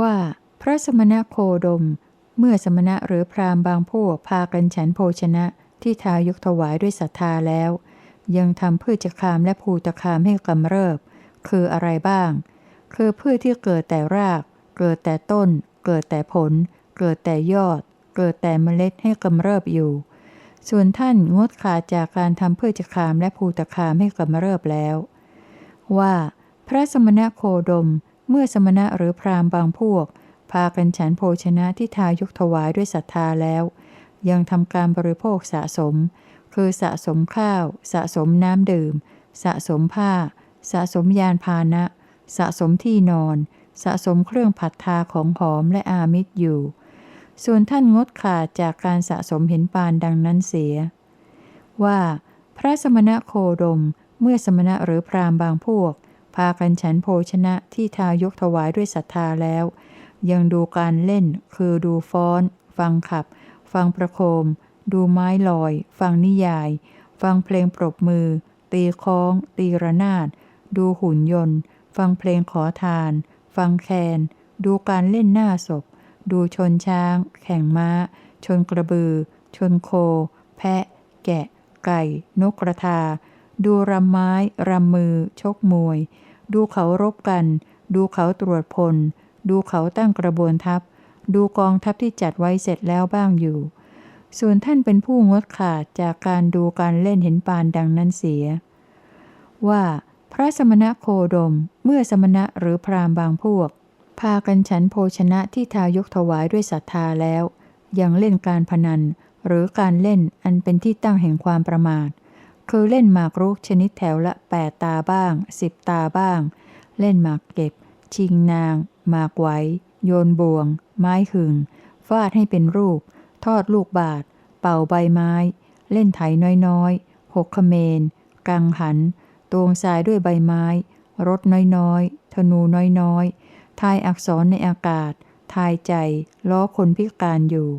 ว่าพระสมณะโคดม เมื่อสมณะหรือพราหมณ์บางพวกพากันฉันโภชนะที่ทายกถวายด้วยศรัทธาแล้ว ยังทำพืชคามและภูตคามให้กำเริบ คืออะไรบ้าง คือพืชที่เกิดแต่ราก เกิดแต่ต้น เกิดแต่ผล เกิดแต่ยอด เกิดแต่เมล็ดให้กำเริบอยู่ ส่วนท่านงดขาดจากการทำพืชคามและภูตคามให้กำเริบแล้ว ว่า พระสมณะโคดม เมื่อสมณะหรือพราหมณ์บางพวก พากันฉันโภชนะที่ทายกถวายด้วยศรัทธาแล้ว ยังทำการบริโภคสะสม คือสะสมข้าว สะสมน้ำดื่ม สะสมผ้า สะสมยานพาหนะ สะสมที่นอน สะสมเครื่องผัดทาของหอมและอามิตรอยู่ ส่วนท่านงดขาดจากการสะสมเห็นปานดังนั้นเสีย ว่า พระสมณะโคดมเมื่อสมณะหรือพราหมณ์บางพวก พากันฉันโภชนะที่ทายกถวายด้วยศรัทธาแล้ว ยังดูการเล่น คือดูฟ้อน ฟังขับ ฟังประโคม ดูไม้ลอย ฟังนิยาย ฟังเพลงปรบมือ ตีค้อง ตีระนาด ดูหุ่นยนต์ ฟังเพลงขอทาน ฟังแคน ดูการเล่นหน้าศพ ดูชนช้าง แข่งม้า ชนกระบือ ชนโค แพะ แกะ ไก่ นกกระทา ดูรำไม้ รำมือ ชกมวย ดูเขารบกัน ดูเขาตรวจพล ดูเขาตั้งกระบวนทัพ ดูกองทัพที่จัดไว้เสร็จแล้วบ้างอยู่ ส่วนท่านเป็นผู้งดขาดจากการดูการเล่นเห็นปานดังนั้นเสีย ว่าพระสมณะโคดม เมื่อสมณะหรือพราหมณ์บางพวก พากันฉันโภชนะที่ทายกถวายด้วยศรัทธาแล้ว ยังเล่นการพนัน หรือการเล่นอันเป็นที่ตั้งแห่งความประมาท คือเล่นหมากรุกชนิดแถวละแปดตาบ้างสิบตาบ้าง เล่นหมากเก็บ ชิงนาง หมากไหว โยนบ่วง ไม้หึงฟาดให้เป็นรูป ทอดลูกบาท เป่าใบไม้ เล่นไถน้อยๆหกเขเมน กังหัน ตวงทรายด้วยใบไม้ รถน้อยๆ ธนูน้อยๆ ทายอักษรในอากาศ ทายใจ ล้อคนพิการอยู่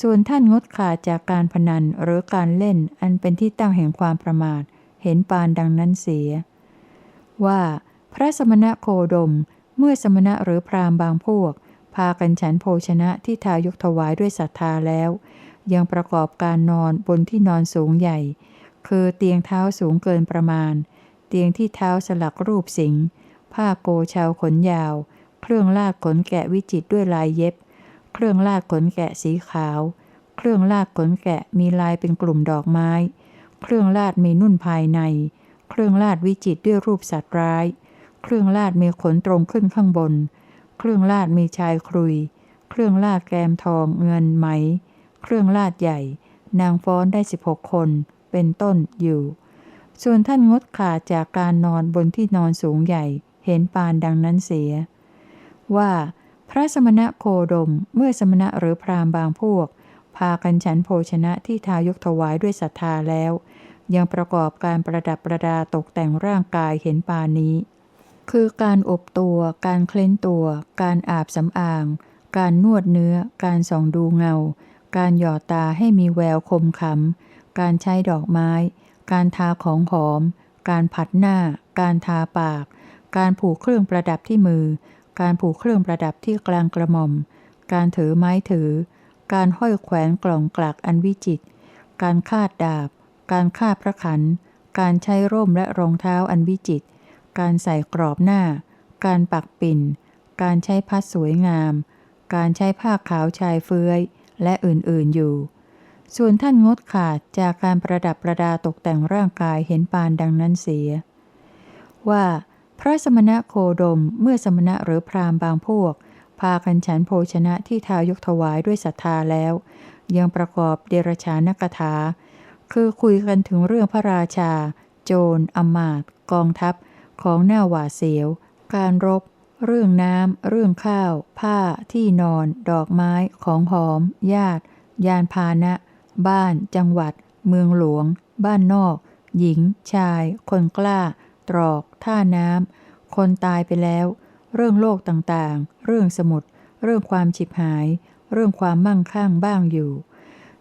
ส่วนท่านงดขาดจากการพนันหรือการเล่นอันเป็นที่ตั้งแห่งความประมาท เห็นปานดังนั้นเสีย ว่า พระสมณะโคดม เมื่อสมณะหรือพราหมณ์บางพวก พากันฉันโภชนะที่ทายกถวายด้วยศรัทธาแล้ว ยังประกอบการนอนบนที่นอนสูงใหญ่ คือเตียงเท้าสูงเกินประมาณ เตียงที่เท้าสลักรูปสิงห์ผ้าโกชาวขนยาว เครื่องลาดขนแกะวิจิตด้วยลายเย็บ เครื่องลาดขนแกะสีขาว เครื่องลาดขนแกะมีลายเป็นกลุ่มดอกไม้ เครื่องลาดมีนุ่นภายใน เครื่องลาดวิจิตด้วยรูปสัตว์ร้าย เครื่องลาดมีขนตรงขึ้นข้างบน เครื่องลาดมีชายครุย เครื่องลาดแกมทองเงินไหม เครื่องลาดใหญ่ นางฟ้อนได้สิบหกคน เป็นต้นอยู่ ส่วนท่านงดขาดจากการนอนบนที่นอนสูงใหญ่ เห็นปานดังนั้นเสีย ว่า พระสมณะโคดมเมื่อสมณะหรือพราหมณ์บางพวก พากันฉันโภชนะที่ทายกถวายด้วยศรัทธาแล้ว ยังประกอบการประดับประดาตกแต่งร่างกายเห็นปานนี้ คือการอบตัว การเคล้นตัว การอาบสำอาง การนวดเนื้อ การส่องดูเงา การหยอดตาให้มีแววคมขำการใช้ดอกไม้ การทาของหอม การผัดหน้า การทาปาก การผูกเครื่องประดับที่มือ การผูกเครื่องประดับที่กลางกระหม่อม การถือไม้ถือ การห้อยแขวนกล่องกลักอันวิจิตรการคาดดาบ การคาดพระขัน การใช้ร่มและรองเท้าอันวิจิตรการใส่กรอบหน้า การปักปิ่น การใช้พัดสวยงาม การใช้ผ้าขาวชายเฟื้อย และอื่นๆอยู่ ส่วนท่านงดขาดจากการประดับประดาตกแต่งร่างกายเห็นปานดังนั้นเสีย ว่า พระสมณะโคดมเมื่อสมณะหรือพราหมณ์บางพวก พากันฉันโภชนะที่ทายกถวายด้วยศรัทธาแล้ว ยังประกอบเดรชานกถา คือคุยกันถึงเรื่องพระราชา โจรอมาตกองทัพ ของหน้าหวาเสียว การรบ เรื่องน้ำ เรื่องข้าว ผ้า ที่นอน ดอกไม้ ของหอม ญาติ ยานพาหนะ บ้าน จังหวัด เมืองหลวง บ้านนอก หญิง ชาย คนกล้า ตรอก ท่าน้ำ คนตายไปแล้ว เรื่องโลกต่างๆ เรื่องสมุด เรื่องความฉิบหาย เรื่องความมั่งคั่งบ้างอยู่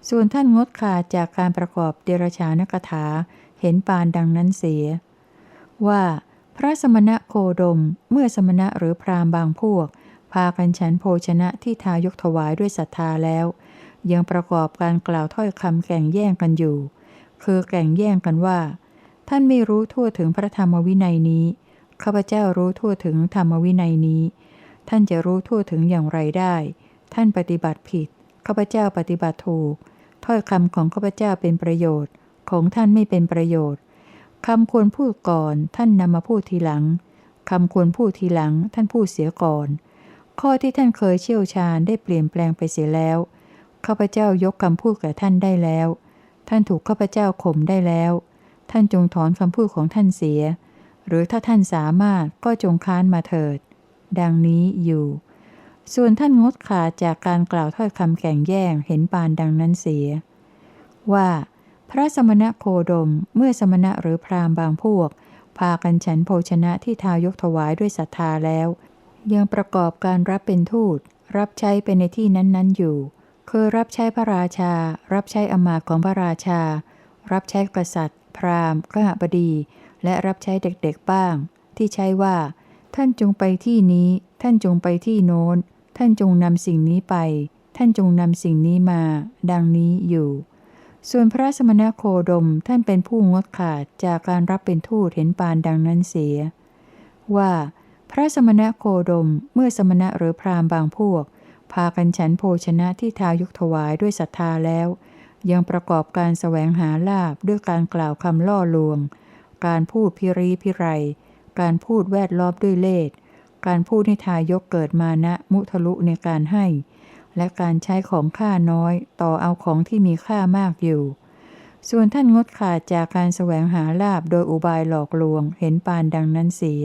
ส่วนท่านงดขาดจากการประกอบเดรชานกถา เห็นปานดังนั้นเสีย ว่าพระสมณะโคดม เมื่อสมณะหรือพราหมณ์บางพวกพพากันฉันโภชนะที่ทายกถวายด้วยศรัทธาแล้ว ยังประกอบการกล่าวถ้อยคำแก่งแย่งกันอยู่ คือแก่งแย่งกันว่า ท่านไม่รู้ทั่วถึงพระธรรมวินัยนี้ ข้าพเจ้ารู้ทั่วถึงธรรมวินัยนี้ ท่านจะรู้ทั่วถึงอย่างไรได้ ท่านปฏิบัติผิด ข้าพเจ้าปฏิบัติถูก ถ้อยคำของข้าพเจ้าเป็นประโยชน์ ของท่านไม่เป็นประโยชน์คำควรพูดก่อน ท่านนำมาพูดทีหลังคำควรพูดทีหลัง ท่านพูดเสียก่อน ข้อที่ท่านเคยเชี่ยวชาญได้เปลี่ยนแปลงไปเสียแล้ว ข้าพเจ้ายกคำพูดแก่ท่านได้แล้ว ท่านถูกข้าพเจ้าข่มได้แล้ว ท่านจงถอนคำพูดของท่านเสีย หรือถ้าท่านสามารถก็จงค้านมาเถิด ดังนี้อยู่ ส่วนท่านงดขาดจากการกล่าวถ้อยคำแก่งแย่งเห็นปานดังนั้นเสีย ว่า พระสมณะโคดมเมื่อสมณะหรือพราหมณ์บางพวก พากันฉันโภชนะที่ทายกถวายด้วยศรัทธาแล้ว ยังประกอบการรับเป็นทูต รับใช้ไปในที่นั้นๆอยู่ คือรับใช้พระราชา รับใช้อมาตของพระราชา รับใช้กษัตริย์ พราหมณ์กหบดี และรับใช้เด็กๆบ้าง ที่ใช้ว่า ท่านจงไปที่นี้ ท่านจงไปที่โน้น ท่านจงนำสิ่งนี้ไป ท่านจงนำสิ่งนี้มา ดังนี้อยู่ ส่วนพระสมณโคดมท่านเป็นผู้งดขาดจากการรับเป็นทูตเห็นปานดังนั้นเสีย ว่า พระสมณโคดมเมื่อสมณะหรือพราหมณ์บางพวก พากันฉันโภชนะที่ทายุกถวายด้วยศรัทธาแล้ว ยังประกอบการแสวงหาลาบด้วยการกล่าวคำล่อลวง การพูดพิรีพิไร การพูดแวดล้อมด้วยเล่ห์การพูดให้ทายกเกิดมานะมุทะลุในการให้ และการใช้ของค่าน้อยต่อเอาของที่มีค่ามากอยู่ ส่วนท่านงดขาดจากการแสวงหาลาบโดยอุบายหลอกลวงเห็นปานดังนั้นเสีย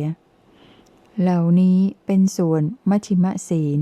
เหล่านี้เป็นส่วนมัชิมะศีล